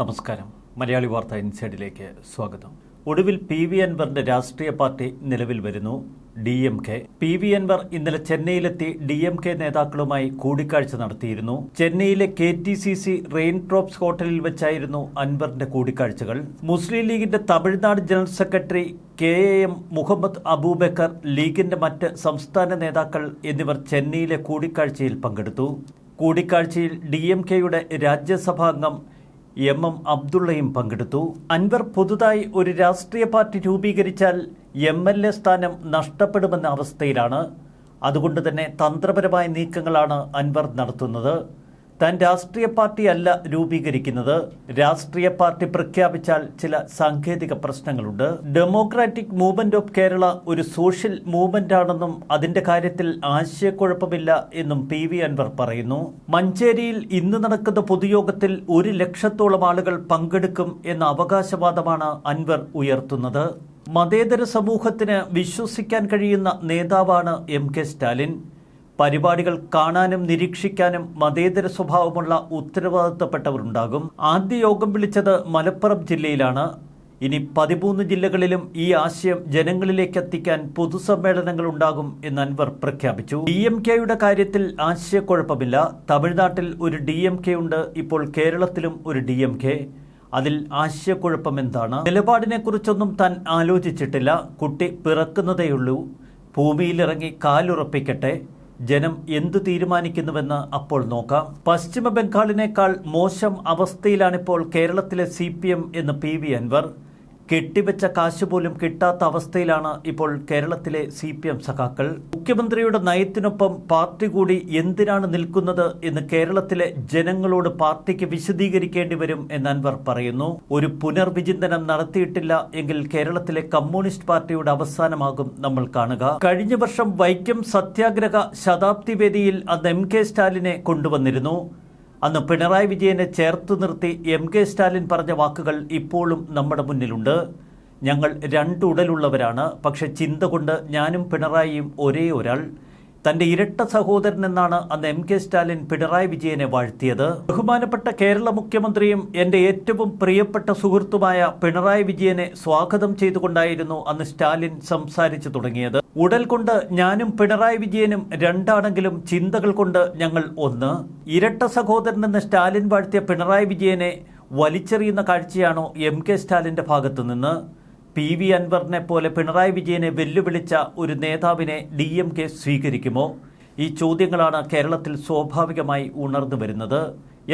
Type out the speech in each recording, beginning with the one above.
നമസ്കാരം. മലയാളി വാർത്ത ഇൻസൈഡിലേക്ക് സ്വാഗതം. ഒടുവിൽ പി വി അൻവറിന്റെ രാഷ്ട്രീയ പാർട്ടി നിലവിൽ വരുന്നു. D M K. P V Anvar ഇന്നലെ ചെന്നൈയിലെത്തി ഡി എം കെ നേതാക്കളുമായി കൂടിക്കാഴ്ച നടത്തിയിരുന്നു. ചെന്നൈയിലെ K T C C rain drops ഹോട്ടലിൽ വെച്ചായിരുന്നു അൻവറിന്റെ കൂടിക്കാഴ്ചകൾ. മുസ്ലിം ലീഗിന്റെ Tamil Nadu general secretary K A M Muhammad Abubakar ലീഗിന്റെ മറ്റ് സംസ്ഥാന നേതാക്കൾ എന്നിവർ ചെന്നൈയിലെ കൂടിക്കാഴ്ചയിൽ പങ്കെടുത്തു. കൂടിക്കാഴ്ചയിൽ ഡി എം കെയുടെ രാജ്യസഭാംഗം എം എം അബ്ദുള്ളയും പങ്കെടുത്തു. അൻവർ പുതുതായി ഒരു രാഷ്ട്രീയ പാർട്ടി രൂപീകരിച്ചാൽ എം എൽ എ സ്ഥാനം നഷ്ടപ്പെടുമെന്ന അവസ്ഥയിലാണ്. അതുകൊണ്ട് തന്നെ തന്ത്രപരമായ നീക്കങ്ങളാണ് അൻവർ നടത്തുന്നത്. താൻ രാഷ്ട്രീയ പാർട്ടിയല്ല രൂപീകരിക്കുന്നത്. രാഷ്ട്രീയ പാർട്ടി പ്രഖ്യാപിച്ചാൽ ചില സാങ്കേതിക പ്രശ്നങ്ങളുണ്ട്. ഡെമോക്രാറ്റിക് മൂവ്മെന്റ് ഓഫ് കേരള ഒരു സോഷ്യൽ മൂവ്മെന്റ് ആണെന്നും അതിന്റെ കാര്യത്തിൽ ആശയക്കുഴപ്പമില്ല എന്നും പി വി അൻവർ പറയുന്നു. മഞ്ചേരിയിൽ ഇന്ന് നടക്കുന്ന പൊതുയോഗത്തിൽ ഒരു ലക്ഷത്തോളം ആളുകൾ പങ്കെടുക്കും എന്ന അവകാശവാദമാണ് അൻവർ ഉയർത്തുന്നത്. മതേതര സമൂഹത്തിന് വിശ്വസിക്കാൻ കഴിയുന്ന നേതാവാണ് എം കെ സ്റ്റാലിൻ. പരിപാടികൾ കാണാനും നിരീക്ഷിക്കാനും മതേതര സ്വഭാവമുള്ള ഉത്തരവാദിത്തപ്പെട്ടവരുണ്ടാകും. ആദ്യ യോഗം വിളിച്ചത് മലപ്പുറം ജില്ലയിലാണ്. ഇനി പതിമൂന്ന് ജില്ലകളിലും ഈ ആശയം ജനങ്ങളിലേക്ക് എത്തിക്കാൻ പൊതുസമ്മേളനങ്ങൾ ഉണ്ടാകും എന്ന് അൻവർ പ്രഖ്യാപിച്ചു. ഡി എം കെയുടെ കാര്യത്തിൽ ആശയക്കുഴപ്പമില്ല. തമിഴ്നാട്ടിൽ ഒരു ഡി എം കെ ഉണ്ട്. ഇപ്പോൾ കേരളത്തിലും ഒരു ഡി എം കെ അതിൽ ആശയക്കുഴപ്പം എന്താണ്? നിലപാടിനെക്കുറിച്ചൊന്നും താൻ ആലോചിച്ചിട്ടില്ല. കുട്ടി പിറക്കുന്നതേയുള്ളൂ. ഭൂമിയിലിറങ്ങി കാലുറപ്പിക്കട്ടെ. ജനം എന്തു തീരുമാനിക്കുന്നുവെന്ന് അപ്പോൾ നോക്കാം. പശ്ചിമ ബംഗാളിനേക്കാൾ മോശം അവസ്ഥയിലാണിപ്പോൾ കേരളത്തിലെ സി പി എം എന്ന് പി വി അൻവർ. കെട്ടിവെച്ച കാശ് പോലും കിട്ടാത്ത അവസ്ഥയിലാണ് ഇപ്പോൾ കേരളത്തിലെ സി പി എം സഖാക്കൾ. മുഖ്യമന്ത്രിയുടെ നയത്തിനൊപ്പം പാർട്ടി കൂടി എന്തിനാണ് നിൽക്കുന്നത് എന്ന് കേരളത്തിലെ ജനങ്ങളോട് പാർട്ടിക്ക് വിശദീകരിക്കേണ്ടി വരും എന്ന് അൻവർ പറയുന്നു. ഒരു പുനർവിചിന്തനം നടത്തിയിട്ടില്ല എങ്കിൽ കേരളത്തിലെ കമ്മ്യൂണിസ്റ്റ് പാർട്ടിയുടെ അവസാനമാകും നമ്മൾ കാണുക. കഴിഞ്ഞ വർഷം വൈക്കം സത്യാഗ്രഹ ശതാബ്ദി വേദിയിൽ അന്ന് എം കെ സ്റ്റാലിനെ കൊണ്ടുവന്നിരുന്നു. അന്ന് പിണറായി വിജയനെ ചേർത്ത് നിർത്തി എം കെ സ്റ്റാലിൻ പറഞ്ഞ വാക്കുകൾ ഇപ്പോഴും നമ്മുടെ മുന്നിലുണ്ട്. ഞങ്ങൾ രണ്ടുടലുള്ളവരാണ് പക്ഷെ ചിന്ത കൊണ്ട് ഞാനും പിണറായിയും ഒരേ ഒരാൾ. തന്റെ ഇരട്ട സഹോദരൻ എന്നാണ് അന്ന് എം കെ സ്റ്റാലിൻ പിണറായി വിജയനെ വാഴ്ത്തിയത്. ബഹുമാനപ്പെട്ട കേരള മുഖ്യമന്ത്രിയും എന്റെ ഏറ്റവും പ്രിയപ്പെട്ട സുഹൃത്തുമായ പിണറായി വിജയനെ സ്വാഗതം ചെയ്തുകൊണ്ടായിരുന്നു അന്ന് സ്റ്റാലിൻ സംസാരിച്ചു തുടങ്ങിയത്. ഉടൽ കൊണ്ട് ഞാനും പിണറായി വിജയനും രണ്ടാണെങ്കിലും ചിന്തകൾ കൊണ്ട് ഞങ്ങൾ ഒന്ന്. ഇരട്ട സഹോദരൻ എന്ന് സ്റ്റാലിൻ വാഴ്ത്തിയ പിണറായി വിജയനെ വലിച്ചെറിയുന്ന കാഴ്ചയാണോ എം കെ സ്റ്റാലിന്റെ ഭാഗത്തു നിന്ന് പി വി അൻവറിനെ പോലെ പിണറായി വിജയനെ വെല്ലുവിളിച്ച ഒരു നേതാവിനെ ഡി എം കെ സ്വീകരിക്കുമോ? ഈ ചോദ്യങ്ങളാണ് കേരളത്തിൽ സ്വാഭാവികമായി ഉണർന്നു വരുന്നത്.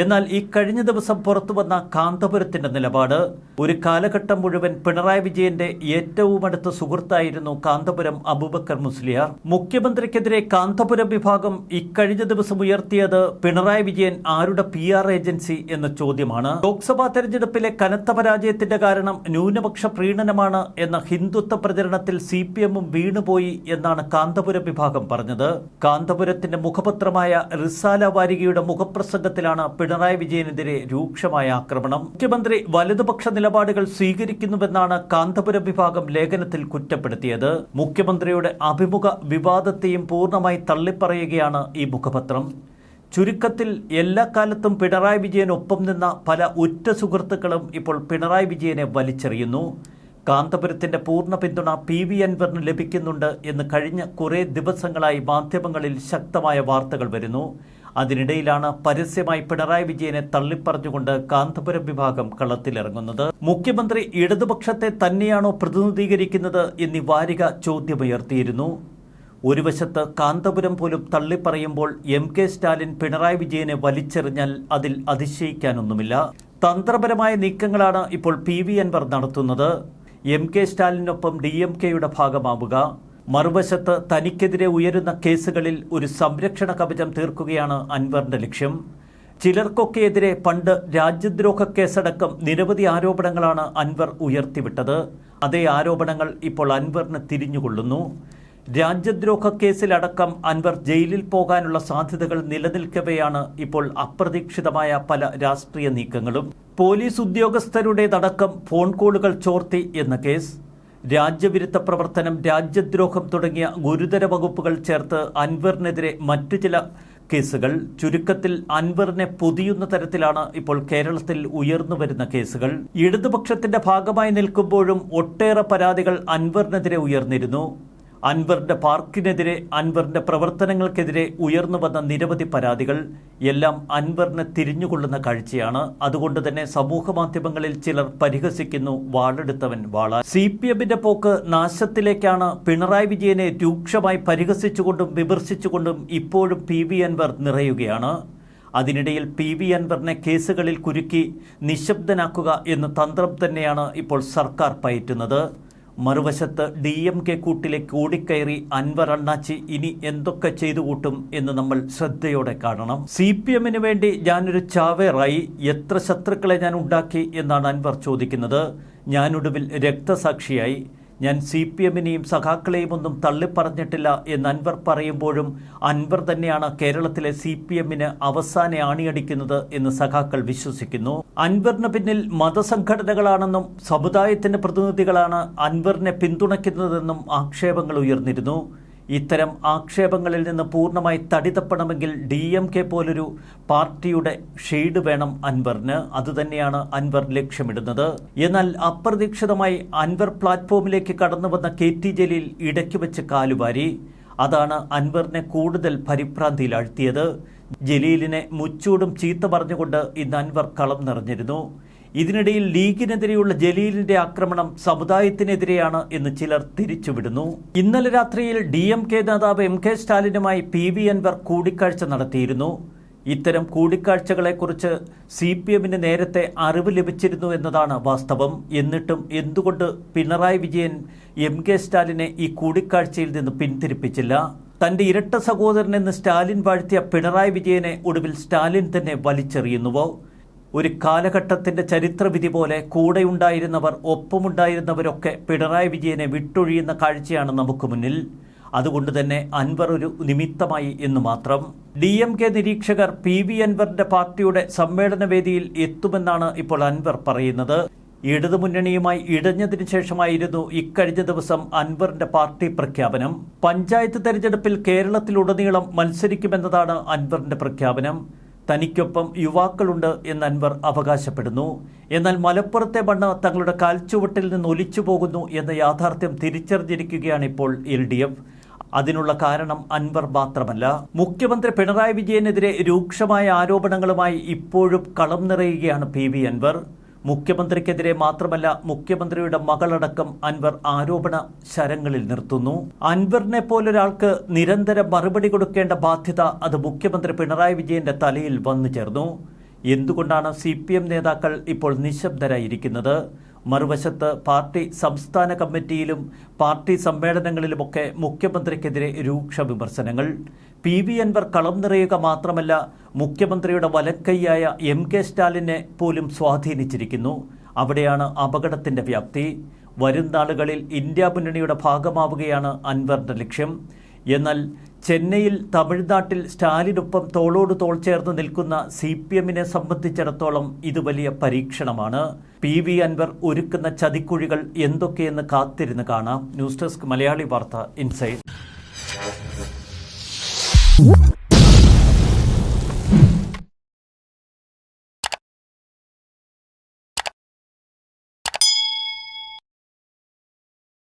എന്നാൽ ഈ കഴിഞ്ഞ ദിവസം പുറത്തുവന്ന കാന്തപുരത്തിന്റെ നിലപാട് ഒരു കാലഘട്ടം മുഴുവൻ പിണറായി വിജയന്റെ ഏറ്റവും അടുത്ത സുഹൃത്തായിരുന്നു കാന്തപുരം അബൂബക്കർ മുസ്ലിയാർ. മുഖ്യമന്ത്രിക്കെതിരെ കാന്തപുരം വിഭാഗം ഇക്കഴിഞ്ഞ ദിവസം ഉയർത്തിയത് പിണറായി വിജയൻ ആരുടെ പി ആർ ഏജൻസി എന്ന ചോദ്യമാണ്. ലോക്സഭാ തെരഞ്ഞെടുപ്പിലെ കനത്ത പരാജയത്തിന്റെ കാരണം ന്യൂനപക്ഷ പ്രീണനമാണ് എന്ന ഹിന്ദുത്വ പ്രചരണത്തിൽ സി പി എമ്മും വീണുപോയി എന്നാണ് കാന്തപുരം വിഭാഗം പറഞ്ഞത്. കാന്തപുരത്തിന്റെ മുഖപത്രമായ റിസാല വാരികയുടെ മുഖപ്രസംഗത്തിലാണ് പിണറായി വിജയനെതിരെ രൂക്ഷമായ ആക്രമണം. മുഖ്യമന്ത്രി വലതുപക്ഷ നിലപാടുകൾ സ്വീകരിക്കുന്നുവെന്നാണ് കാന്തപുരം വിഭാഗം ലേഖനത്തിൽ കുറ്റപ്പെടുത്തിയത്. മുഖ്യമന്ത്രിയുടെ അഭിമുഖ വിവാദത്തെയും പൂർണമായി തള്ളിപ്പറയുകയാണ് ഈ മുഖപത്രം. ചുരുക്കത്തിൽ എല്ലാ കാലത്തും പിണറായി വിജയൻ ഒപ്പം നിന്ന പല ഉറ്റ സുഹൃത്തുക്കളും ഇപ്പോൾ പിണറായി വിജയനെ വലിച്ചെറിയുന്നു. കാന്തപുരത്തിന്റെ പൂർണ പിന്തുണ പി വി അൻവറിന് ലഭിക്കുന്നുണ്ട് എന്ന് കഴിഞ്ഞ കുറേ ദിവസങ്ങളായി മാധ്യമങ്ങളിൽ ശക്തമായ വാർത്തകൾ വരുന്നു. അതിനിടയിലാണ് പരസ്യമായി പിണറായി വിജയനെ തള്ളിപ്പറഞ്ഞുകൊണ്ട് കാന്തപുരം വിഭാഗം കളത്തിലിറങ്ങുന്നത്. മുഖ്യമന്ത്രി ഇടതുപക്ഷത്തെ തന്നെയാണോ പ്രതിനിധീകരിക്കുന്നത് എന്നീ വാരിക ചോദ്യമുയർത്തിയിരുന്നു. ഒരു വശത്ത് കാന്തപുരം പോലും തള്ളിപ്പറയുമ്പോൾ എം കെ സ്റ്റാലിൻ പിണറായി വിജയനെ വലിച്ചെറിഞ്ഞാൽ അതിൽ അതിശയിക്കാനൊന്നുമില്ല. തന്ത്രപരമായ നീക്കങ്ങളാണ് ഇപ്പോൾ പി വി അൻവർ നടത്തുന്നത്. എം കെ സ്റ്റാലിനൊപ്പം ഡി എം കെയുടെ ഭാഗമാവുക. മറുവശത്ത് തനിക്കെതിരെ ഉയരുന്ന കേസുകളിൽ ഒരു സംരക്ഷണ കവചം തീർക്കുകയാണ് അൻവറിന്റെ ലക്ഷ്യം. ചിലർക്കൊക്കെ എതിരെ പണ്ട് രാജ്യദ്രോഹ കേസടക്കം നിരവധി ആരോപണങ്ങളാണ് അൻവർ ഉയർത്തിവിട്ടത്. അതേ ആരോപണങ്ങൾ ഇപ്പോൾ അൻവറിന് തിരിഞ്ഞുകൊള്ളുന്നു. രാജ്യദ്രോഹ കേസിലടക്കം അൻവർ ജയിലിൽ പോകാനുള്ള സാധ്യതകൾ നിലനിൽക്കവെയാണ് ഇപ്പോൾ അപ്രതീക്ഷിതമായ പല രാഷ്ട്രീയ നീക്കങ്ങളും. പോലീസ് ഉദ്യോഗസ്ഥരുടേതടക്കം ഫോൺ കോളുകൾ ചോർത്തി എന്ന കേസ്. രാജ്യവിരുദ്ധ പ്രവർത്തനം രാജ്യദ്രോഹം തുടങ്ങിയ ഗുരുതര വകുപ്പുകൾ ചേർത്ത് അൻവറിനെതിരെ മറ്റു ചില കേസുകൾ. ചുരുക്കത്തിൽ അൻവറിനെ പൊതിയുന്ന തരത്തിലാണ് ഇപ്പോൾ കേരളത്തിൽ ഉയർന്നു വരുന്ന കേസുകൾ. ഇടതുപക്ഷത്തിന്റെ ഭാഗമായി നിൽക്കുമ്പോഴും ഒട്ടേറെ പരാതികൾ അൻവറിനെതിരെ ഉയർന്നിരുന്നു. അൻവറിന്റെ പാർക്കിനെതിരെ അൻവറിന്റെ പ്രവർത്തനങ്ങൾക്കെതിരെ ഉയർന്നു വന്ന നിരവധി പരാതികൾ എല്ലാം അൻവറിനെ തിരിഞ്ഞുകൊള്ളുന്ന കാഴ്ചയാണ്. അതുകൊണ്ട് തന്നെ സമൂഹ മാധ്യമങ്ങളിൽ ചിലർ പരിഹസിക്കുന്നു. വാളെടുത്തവൻ വാള. സി പി എമ്മിന്റെ പോക്ക് നാശത്തിലേക്കാണ്. പിണറായി വിജയനെ രൂക്ഷമായി പരിഹസിച്ചുകൊണ്ടും വിമർശിച്ചുകൊണ്ടും ഇപ്പോഴും പി വി അൻവർ നിറയുകയാണ്. അതിനിടയിൽ പി വി അൻവറിനെ കേസുകളിൽ കുരുക്കി നിശബ്ദനാക്കുക എന്ന തന്ത്രം തന്നെയാണ് ഇപ്പോൾ സർക്കാർ പയറ്റുന്നത്. മറുവശത്ത് ഡി എം കെ കൂട്ടിലേക്ക് ഓടിക്കയറി അൻവർ അണ്ണാച്ചി ഇനി എന്തൊക്കെ ചെയ്തു കൂട്ടും എന്ന് നമ്മൾ ശ്രദ്ധയോടെ കാണണം. സി പി എമ്മിന് വേണ്ടി ഞാനൊരു ചാവേറായി. എത്ര ശത്രുക്കളെ ഞാൻ ഉണ്ടാക്കി എന്നാണ് അൻവർ ചോദിക്കുന്നത്. ഞാനൊടുവിൽ രക്തസാക്ഷിയായി. ഞാൻ സി പി എമ്മിനെയും സഖാക്കളെയും ഒന്നും തള്ളിപ്പറഞ്ഞിട്ടില്ല എന്ന് അൻവർ പറയുമ്പോഴും അൻവർ തന്നെയാണ് കേരളത്തിലെ സി പി എമ്മിന് അവസാന ആണിയടിക്കുന്നത് എന്ന് സഖാക്കൾ വിശ്വസിക്കുന്നു. അൻവറിന് പിന്നിൽ മതസംഘടനകളാണെന്നും സമുദായത്തിന്റെ പ്രതിനിധികളാണ് അൻവറിനെ പിന്തുണയ്ക്കുന്നതെന്നും ആക്ഷേപങ്ങൾ ഉയർന്നിരുന്നു. ഇത്തരം ആക്ഷേപങ്ങളിൽ നിന്ന് പൂർണമായി തടിതപ്പണമെങ്കിൽ ഡി എം കെ പോലൊരു പാർട്ടിയുടെ ഷെയ്ഡ് വേണം അൻവറിന്. അതുതന്നെയാണ് അൻവർ ലക്ഷ്യമിടുന്നത്. എന്നാൽ അപ്രതീക്ഷിതമായി അൻവർ പ്ലാറ്റ്ഫോമിലേക്ക് കടന്നു വന്ന കെ ടി ജലീൽ ഇടയ്ക്ക് വെച്ച് കാലുവാരി. അതാണ് അൻവറിനെ കൂടുതൽ പരിഭ്രാന്തിയിലാഴ്ത്തിയത്. ജലീലിനെ മുച്ചൂടും ചീത്ത പറഞ്ഞുകൊണ്ട് ഇന്ന് അൻവർ കളം നിറഞ്ഞിരുന്നു. ഇതിനിടയിൽ ലീഗിനെതിരെയുള്ള ജലീലിന്റെ ആക്രമണം സമുദായത്തിനെതിരെയാണ് എന്ന് ചിലർ തിരിച്ചുവിടുന്നു. ഇന്നലെ രാത്രിയിൽ ഡി എം കെ നേതാവ് എം കെ സ്റ്റാലിനുമായി പി വി അൻവർ കൂടിക്കാഴ്ച നടത്തിയിരുന്നു. ഇത്തരം കൂടിക്കാഴ്ചകളെക്കുറിച്ച് സി പി എമ്മിന് നേരത്തെ അറിവ് ലഭിച്ചിരുന്നു എന്നതാണ് വാസ്തവം. എന്നിട്ടും എന്തുകൊണ്ട് പിണറായി വിജയൻ എം കെ സ്റ്റാലിനെ ഈ കൂടിക്കാഴ്ചയിൽ നിന്ന് പിന്തിരിപ്പിച്ചില്ല? തന്റെ ഇരട്ട സഹോദരനെന്ന് സ്റ്റാലിൻ വാഴ്ത്തിയ പിണറായി വിജയനെ ഒടുവിൽ സ്റ്റാലിൻ തന്നെ വലിച്ചെറിയുന്നുവോ? ഒരു കാലഘട്ടത്തിന്റെ ചരിത്രവിധി പോലെ കൂടെയുണ്ടായിരുന്നവർ ഒപ്പമുണ്ടായിരുന്നവരൊക്കെ പിണറായി വിജയനെ വിട്ടൊഴിയുന്ന കാഴ്ചയാണ് നമുക്ക് മുന്നിൽ. അതുകൊണ്ട് തന്നെ അൻവർ ഒരു നിമിത്തമായി എന്ന് മാത്രം. ഡി എം കെ നിരീക്ഷകർ പി വി അൻവറിന്റെ പാർട്ടിയുടെ സമ്മേളനവേദിയിൽ എത്തുമെന്നാണ് ഇപ്പോൾ അൻവർ പറയുന്നത്. ഇടതുമുന്നണിയുമായി ഇടഞ്ഞതിനു ശേഷമായിരുന്നു ഇക്കഴിഞ്ഞ ദിവസം അൻവറിന്റെ പാർട്ടി പ്രഖ്യാപനം. പഞ്ചായത്ത് തെരഞ്ഞെടുപ്പിൽ കേരളത്തിലുടനീളം മത്സരിക്കുമെന്നതാണ് അൻവറിന്റെ പ്രഖ്യാപനം. തനിക്കൊപ്പം യുവാക്കളുണ്ട് എന്ന് അൻവർ അവകാശപ്പെടുന്നു. എന്നാൽ മലപ്പുറത്തെ മണ്ണ് തങ്ങളുടെ കാൽച്ചുവട്ടിൽ നിന്ന് ഒലിച്ചു പോകുന്നു എന്ന യാഥാർത്ഥ്യം തിരിച്ചറിഞ്ഞിരിക്കുകയാണ് ഇപ്പോൾ എൽ ഡി എഫ്. അതിനുള്ള കാരണം അൻവർ മാത്രമല്ല. മുഖ്യമന്ത്രി പിണറായി വിജയനെതിരെ രൂക്ഷമായ ആരോപണങ്ങളുമായി ഇപ്പോഴും കളം നിറയുകയാണ് പി വി അൻവർ. മുഖ്യമന്ത്രിക്കെതിരെ മാത്രമല്ല മുഖ്യമന്ത്രിയുടെ മകളടക്കം അൻവർ ആരോപണ ശരങ്ങളിൽ നിർത്തുന്നു. അൻവറിനെ പോലൊരാൾക്ക് നിരന്തരം മറുപടി കൊടുക്കേണ്ട ബാധ്യത അത് മുഖ്യമന്ത്രി പിണറായി വിജയന്റെ തലയിൽ വന്നു ചേർന്നു. എന്തുകൊണ്ടാണ് സി നേതാക്കൾ ഇപ്പോൾ നിശബ്ദരായിരിക്കുന്നത്? മറുവശത്ത് പാർട്ടി സംസ്ഥാന കമ്മിറ്റിയിലും പാർട്ടി സമ്മേളനങ്ങളിലുമൊക്കെ മുഖ്യമന്ത്രിക്കെതിരെ രൂക്ഷ വിമർശനങ്ങൾ. പി വി അൻവർ കളം നിറയുക മാത്രമല്ല മുഖ്യമന്ത്രിയുടെ വലക്കൈയായ എം കെ സ്റ്റാലിനെ പോലും സ്വാധീനിച്ചിരിക്കുന്നു. അവിടെയാണ് അപകടത്തിന്റെ വ്യാപ്തി. വരും നാളുകളിൽ ഇന്ത്യ മുന്നണിയുടെ ഭാഗമാവുകയാണ് അൻവറിന്റെ ലക്ഷ്യം. എന്നാൽ ചെന്നൈയിൽ തമിഴ്നാട്ടിൽ സ്റ്റാലിനൊപ്പം തോളോട് തോൾ ചേർന്ന് നിൽക്കുന്ന സി പി എമ്മിനെ സംബന്ധിച്ചിടത്തോളം ഇത് വലിയ പരീക്ഷണമാണ്. പി വി അൻവർ ഒരുക്കുന്ന ചതിക്കുഴികൾ എന്തൊക്കെയെന്ന് കാത്തിരുന്ന് കാണാം. ന്യൂസ് ഡെസ്ക് മലയാളി വാർത്ത ഇൻസൈഡ്